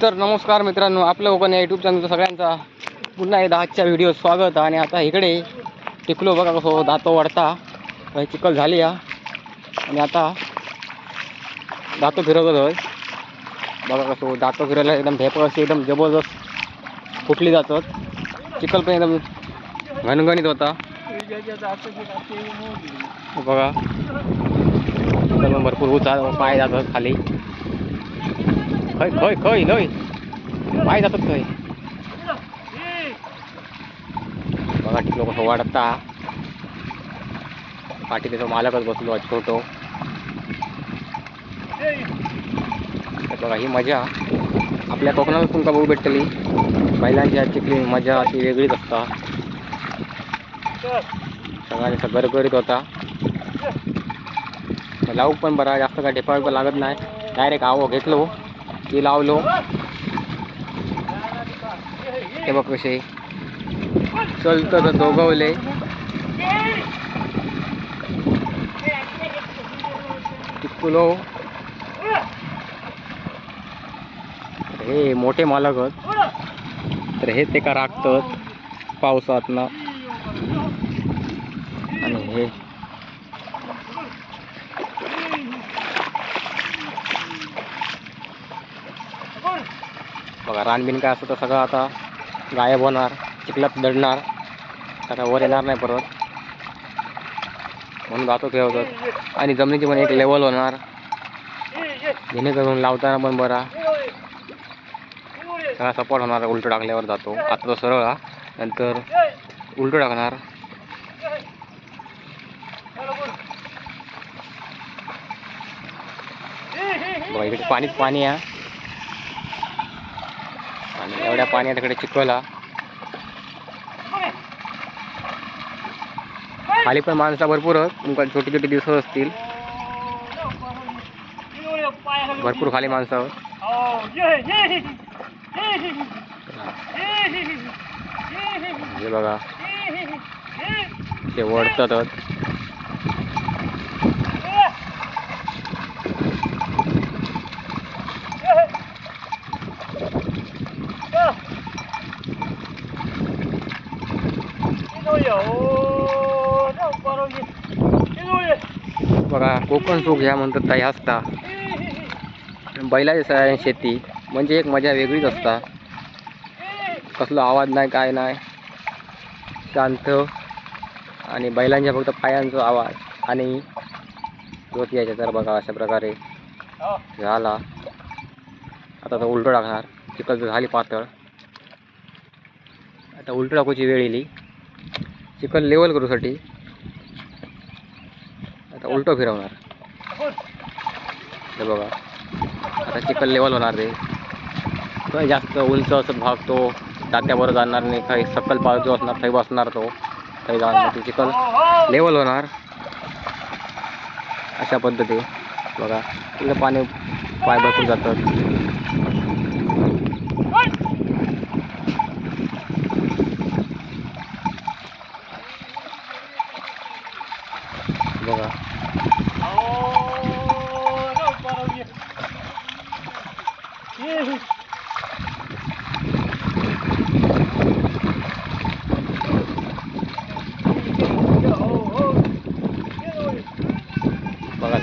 तर नमस्कार मित्रांनो आपल्या ओपन या यूट्यूब चॅनलचं सगळ्यांचा पुन्हा एकदा आजच्या व्हिडिओ स्वागत. आणि आता इकडे टिकलो बघा कसं दातो वाढता. काही चिखल झाली या. आणि आता दातो फिरवत होय. बघा कसं दातो फिरायला एकदम ढेप अशी एकदम जबरदस्त फुटली जातात. चिखल पण एकदम घणघणीत होता. बघा. भरपूर उचा पाय जातात खाली. खय खय खय लय पाय जातात खय बघा लोक कसं वाढता पाठी त्याचा मालकच बसलो छोटो बघा ही मजा आपल्या कोकणात तुमका बघू भेटतली बैलांच्या क्लीन मजा ती वेगळीच असता सगळ्यांचा गरगरीत होता लावू पण बरा जास्त काय ढेपाळ लागत नाही डायरेक्ट आवो घेतलो की लावलो. हे बघ कसे. चलत तर दोघवले टिकलो हे मोठे मालक तर हे ते का राखतात पावसात ना आणि हे बघा रानबीन काय असतं तर सगळं आता गायब होणार चिखलात दडणार. आता वर येणार नाही परत. म्हणून गातो खेळवतात आणि जमिनीची पण एक लेवल होणार. जेणेकरून लावताना पण बरा. सगळा सपोर्ट होणार उलटं टाकल्यावर जातो. आता तो सरळ हा. नंतर उलटं टाकणार. बघा इकडे पाणीच पाणी आहे. आणि एवढ्या पाण्यात इकडे चिखला खाली पण माणसं भरपूर तुमका छोटी छोटी दिवस असतील. भरपूर खाली माणसं हे बघा. ते वळतातच बघा कोकण सुख ह्या म्हणतात ताई असता बैलाची सा- शेती म्हणजे एक मजा वेगळीच असता. कसला आवाज नाही काय नाही. शांत आणि बैलांच्या फक्त पायांचा आवाज आणि जोत यायचा तर बघा अशा प्रकारे झाला. आता तर उलटं टाकणार चिखल झाली पातळ. आता उलटं टाकूची वेळ येईल. चिखल लेवल करूसाठी उलटं फिरवणार. हे बघा. आता चिखल लेवल होणार ते काही जास्त उंच असत भाग तो दात्यावर जाणार नाही. काही सकल बाजू असणार काही बसणार तो. काही जाणार तो चिखल. लेवल होणार. अशा पद्धती बघा. तिथं पाणी पाय भरपूर जातात.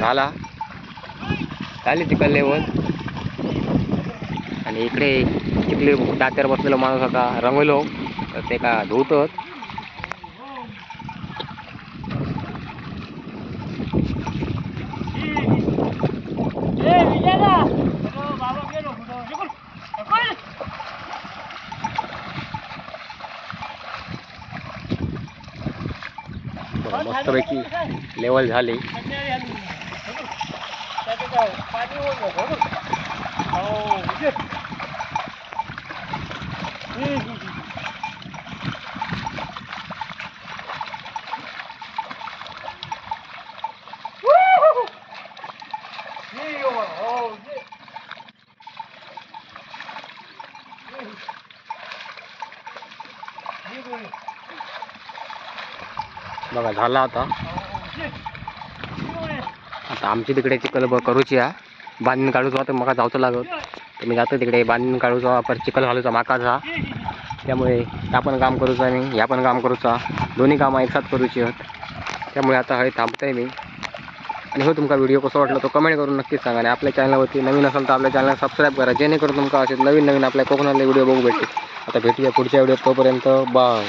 झाला. झाली चिखल लेवल आणि इकडे चिखली दात्यावर बसलेला माणूस आता रंगवलो. तर ते का धुवतच मस्तपैकी लेवल झाली. बघा झाला आता आता आमची तिकडे चिखल ब करूची हा. बांधून काढूचो तर म्हाका जाऊचं लागत तर मी जातो तिकडे बांधून काढूचा परत चिखल घालूचा माकाचा त्यामुळे त्या पण काम करूचा आणि ह्या पण काम करूचा. दोन्ही कामं एकसाथ करूची आहेत त्यामुळे आता हय थांबतंय मी. आणि हो तुमका व्हिडिओ कसा वाटला तो कमेंट करून नक्कीच सांगा. आणि आपल्या चॅनलवरती नवीन असेल तर आपल्या चॅनल सबस्क्राईब करा. जेणेकरून तुमका असे नवीन नवीन आपल्या कोकणातले व्हिडिओ बघू भेटतील. आता भेटूया पुढच्या व्हिडिओ तोपर्यंत बाय.